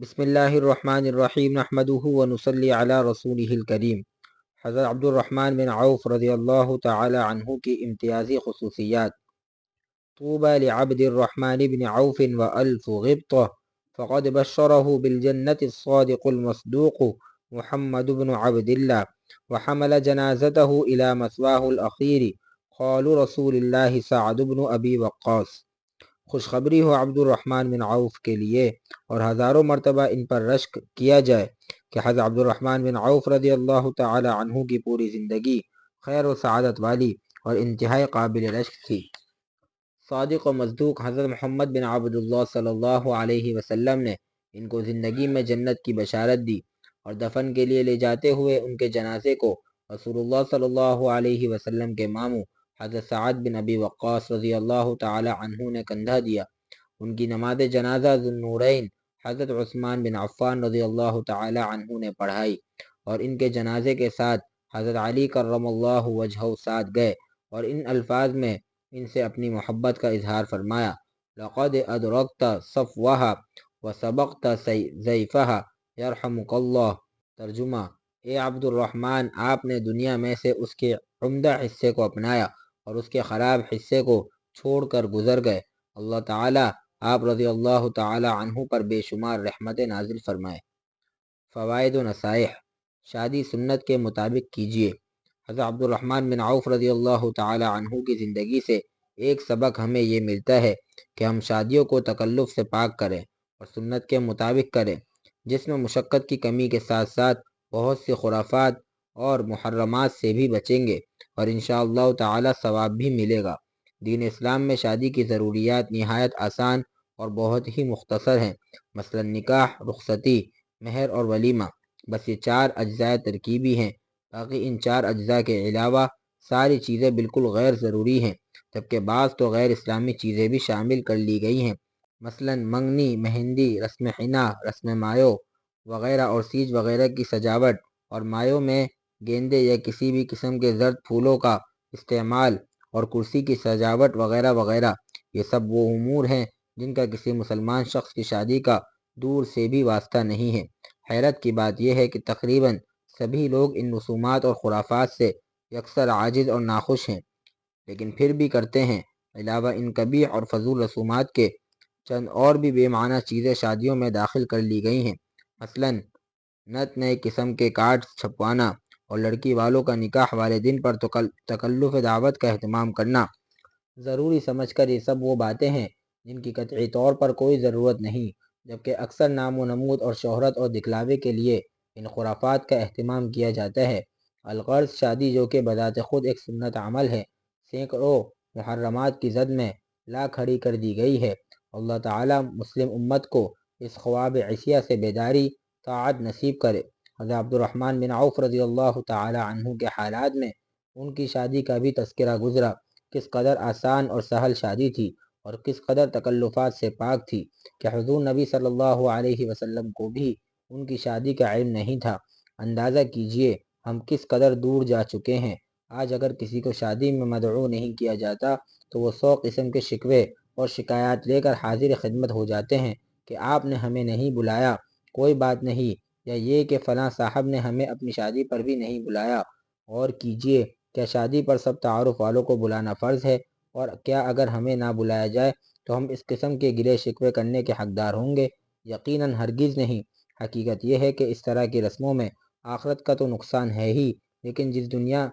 بسم اللہ الرحمن الرحیم نحمده ونصلی علی رسوله الکریم حضرت عبد الرحمن بن عوف رضی اللہ تعالی عنہ کی امتیازی خصوصیات. طوبى لعبد الرحمن بن عوف وألف غبطة فقد بشره بالجنة الصادق المصدوق محمد بن عبد الله وحمل جنازته إلى مثواه الأخير قال رسول الله سعد بن أبي وقاص. خوشخبری ہو عبد الرحمن بن عوف کے لیے اور ہزاروں مرتبہ ان پر رشک کیا جائے کہ حضرت عبد الرحمن بن عوف رضی اللہ تعالی عنہ کی پوری زندگی خیر و سعادت والی اور انتہائی قابل رشک تھی۔ صادق و مصدوق حضرت محمد بن عبد اللہ صلی اللہ علیہ وسلم نے ان کو زندگی میں جنت کی بشارت دی اور دفن کے لیے لے جاتے ہوئے ان کے جنازے کو رسول اللہ صلی اللہ علیہ وسلم کے ماموں حضرت سعد بن ابی وقاص رضی اللہ تعالی عنہ نے کندھا دیا۔ ان کی نماز جنازہ ذنورین حضرت عثمان بن عفان رضی اللہ تعالی عنہ نے پڑھائی اور ان کے جنازے کے ساتھ حضرت علی کرم اللہ وجہ ساتھ گئے اور ان الفاظ میں ان سے اپنی محبت کا اظہار فرمایا۔ لقد ادرکت صفوہا وسبقت زیفہا یرحمک اللہ۔ ترجمہ اے عبد الرحمن آپ نے دنیا میں سے اس کے عمدہ حصے کو اپنایا۔ اور اس کے خراب حصے کو چھوڑ کر گزر گئے۔ اللہ تعالیٰ آپ رضی اللہ تعالی عنہ پر بے شمار رحمت نازل فرمائے۔ فوائد و نصائح۔ شادی سنت کے مطابق کیجیے حضرت عبد الرحمن بن عوف رضی اللہ تعالی عنہ کی زندگی سے ایک سبق ہمیں یہ ملتا ہے کہ ہم شادیوں کو تکلف سے پاک کریں اور سنت کے مطابق کریں، جس میں مشقت کی کمی کے ساتھ ساتھ بہت سی خرافات اور محرمات سے بھی بچیں گے اور انشاءاللہ تعالی ثواب بھی ملے گا۔ دین اسلام میں شادی کی ضروریات نہایت آسان اور بہت ہی مختصر ہیں۔ مثلا نکاح، رخصتی، مہر اور ولیمہ، بس یہ چار اجزاء ترکیبی ہیں۔ باقی ان چار اجزاء کے علاوہ ساری چیزیں بالکل غیر ضروری ہیں، جبکہ بعض تو غیر اسلامی چیزیں بھی شامل کر لی گئی ہیں۔ مثلا منگنی، مہندی، رسم حنا، رسم مایو وغیرہ اور سیج وغیرہ کی سجاوٹ اور مایوں میں گیندے یا کسی بھی قسم کے زرد پھولوں کا استعمال اور کرسی کی سجاوٹ وغیرہ وغیرہ، یہ سب وہ امور ہیں جن کا کسی مسلمان شخص کی شادی کا دور سے بھی واسطہ نہیں ہے۔ حیرت کی بات یہ ہے کہ تقریباً سبھی لوگ ان رسومات اور خرافات سے یکسر عاجز اور ناخوش ہیں، لیکن پھر بھی کرتے ہیں۔ علاوہ ان کبھی اور فضول رسومات کے چند اور بھی بے معنی چیزیں شادیوں میں داخل کر لی گئی ہیں۔ مثلا نت نئے قسم کے کارڈز چھپوانا اور لڑکی والوں کا نکاح والے دن پر تکلف دعوت کا اہتمام کرنا۔ ضروری سمجھ کر یہ سب وہ باتیں ہیں جن کی قطعی طور پر کوئی ضرورت نہیں، جبکہ اکثر نام و نمود اور شہرت اور دکھلاوے کے لیے ان خرافات کا اہتمام کیا جاتا ہے۔ الغرض شادی جو کہ بذات خود ایک سنت عمل ہے، سینکڑوں محرمات کی زد میں لا کھڑی کر دی گئی ہے۔ اللہ تعالی مسلم امت کو اس خواب عشیہ سے بیداری، طاعت نصیب کرے۔ حضرت عبد الرحمن بن عوف رضی اللہ تعالی عنہ کے حالات میں ان کی شادی کا بھی تذکرہ گزرا۔ کس قدر آسان اور سہل شادی تھی اور کس قدر تکلفات سے پاک تھی کہ حضور نبی صلی اللہ علیہ وسلم کو بھی ان کی شادی کا علم نہیں تھا۔ اندازہ کیجیے ہم کس قدر دور جا چکے ہیں۔ آج اگر کسی کو شادی میں مدعو نہیں کیا جاتا تو وہ سو قسم کے شکوے اور شکایات لے کر حاضر خدمت ہو جاتے ہیں کہ آپ نے ہمیں نہیں بلایا۔ کوئی بات نہیں۔ یا یہ کہ فلاں صاحب نے ہمیں اپنی شادی پر بھی نہیں بلایا۔ اور کیجیے کیا شادی پر سب تعارف والوں کو بلانا فرض ہے اور کیا اگر ہمیں نہ بلایا جائے تو ہم اس قسم کے گرے شکوے کرنے کے حقدار ہوں گے؟ یقیناً ہرگز نہیں۔ حقیقت یہ ہے کہ اس طرح کی رسموں میں آخرت کا تو نقصان ہے ہی، لیکن جس دنیا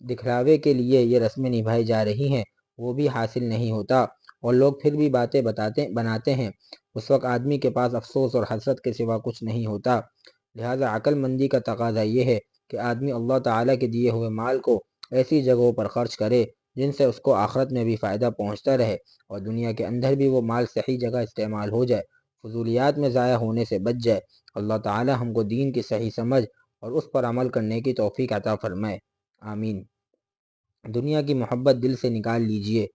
دکھلاوے کے لیے یہ رسمیں نبھائی جا رہی ہیں وہ بھی حاصل نہیں ہوتا۔ اور لوگ پھر بھی باتیں بتاتے، بناتے ہیں۔ اس وقت آدمی کے پاس افسوس اور حسرت کے سوا کچھ نہیں ہوتا۔ لہٰذا عقل مندی کا تقاضا یہ ہے کہ آدمی اللہ تعالیٰ کے دیے ہوئے مال کو ایسی جگہوں پر خرچ کرے جن سے اس کو آخرت میں بھی فائدہ پہنچتا رہے اور دنیا کے اندر بھی وہ مال صحیح جگہ استعمال ہو جائے، فضولیات میں ضائع ہونے سے بچ جائے۔ اللہ تعالیٰ ہم کو دین کی صحیح سمجھ اور اس پر عمل کرنے کی توفیق عطا فرمائے۔ آمین۔ دنیا کی محبت دل سے نکال لیجیے۔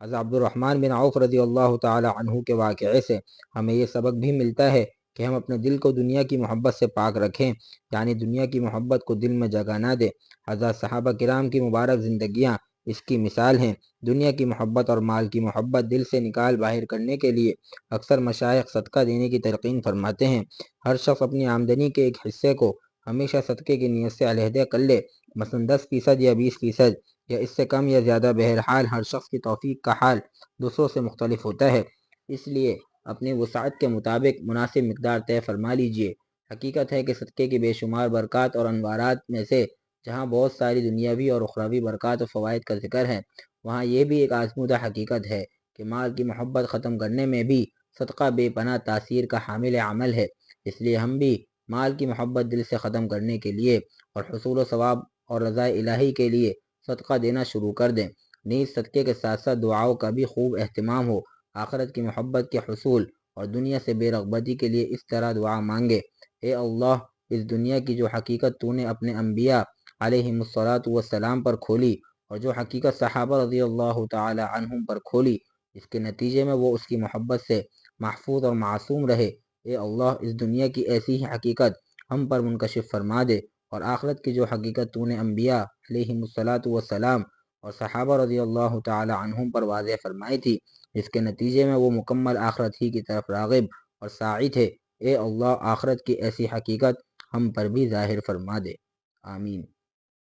حضرت عبد الرحمن بن عوف رضی اللہ تعالی عنہ کے واقعے سے ہمیں یہ سبق بھی ملتا ہے کہ ہم اپنے دل کو دنیا کی محبت سے پاک رکھیں یعنی دنیا کی محبت کو دل میں جگہ نہ دیں۔ حضرت صحابہ کرام کی مبارک زندگیاں اس کی مثال ہیں۔ دنیا کی محبت اور مال کی محبت دل سے نکال باہر کرنے کے لیے اکثر مشائق صدقہ دینے کی تلقین فرماتے ہیں۔ ہر شخص اپنی آمدنی کے ایک حصے کو ہمیشہ صدقے کی نیت سے علیحدہ کر لے، مثلا دس فیصد یا بیس فیصد۔ یا اس سے کم یا زیادہ بہرحال ہر شخص کی توفیق کا حال دوسروں سے مختلف ہوتا ہے۔ اس لیے اپنی وسعت کے مطابق مناسب مقدار طے فرما لیجیے۔ حقیقت ہے کہ صدقے کی بے شمار برکات اور انوارات میں سے جہاں بہت ساری دنیاوی اور اخروی برکات و فوائد کا ذکر ہے، وہاں یہ بھی ایک آزمودہ حقیقت ہے کہ مال کی محبت ختم کرنے میں بھی صدقہ بے پناہ تاثیر کا حامل عمل ہے۔ اس لیے ہم بھی مال کی محبت دل سے ختم کرنے کے لیے اور حصول و ثواب اور رضا الہی کے لیے صدقہ دینا شروع کر دیں۔ نیز صدقے کے ساتھ ساتھ دعاؤں کا بھی خوب اہتمام ہو۔ آخرت کی محبت کے حصول اور دنیا سے بے رغبتی کے لیے اس طرح دعا مانگے اے اللہ، اس دنیا کی جو حقیقت تو نے اپنے انبیاء علیہ والسلام پر کھولی اور جو حقیقت صحابہ رضی اللہ تعالی عنہم پر کھولی، اس کے نتیجے میں وہ اس کی محبت سے محفوظ اور معصوم رہے۔ اے اللہ، اس دنیا کی ایسی ہی حقیقت ہم پر منکشف فرما دے۔ اور آخرت کی جو حقیقت تو نے انبیاء علیہ والسلام اور صحابہ رضی اللہ تعالی عنہم پر واضح فرمائی تھی اس کے نتیجے میں وہ مکمل آخرت ہی کی طرف راغب اور ساعی تھے۔ اے اللہ، آخرت کی ایسی حقیقت ہم پر بھی ظاہر فرما دے۔ آمین۔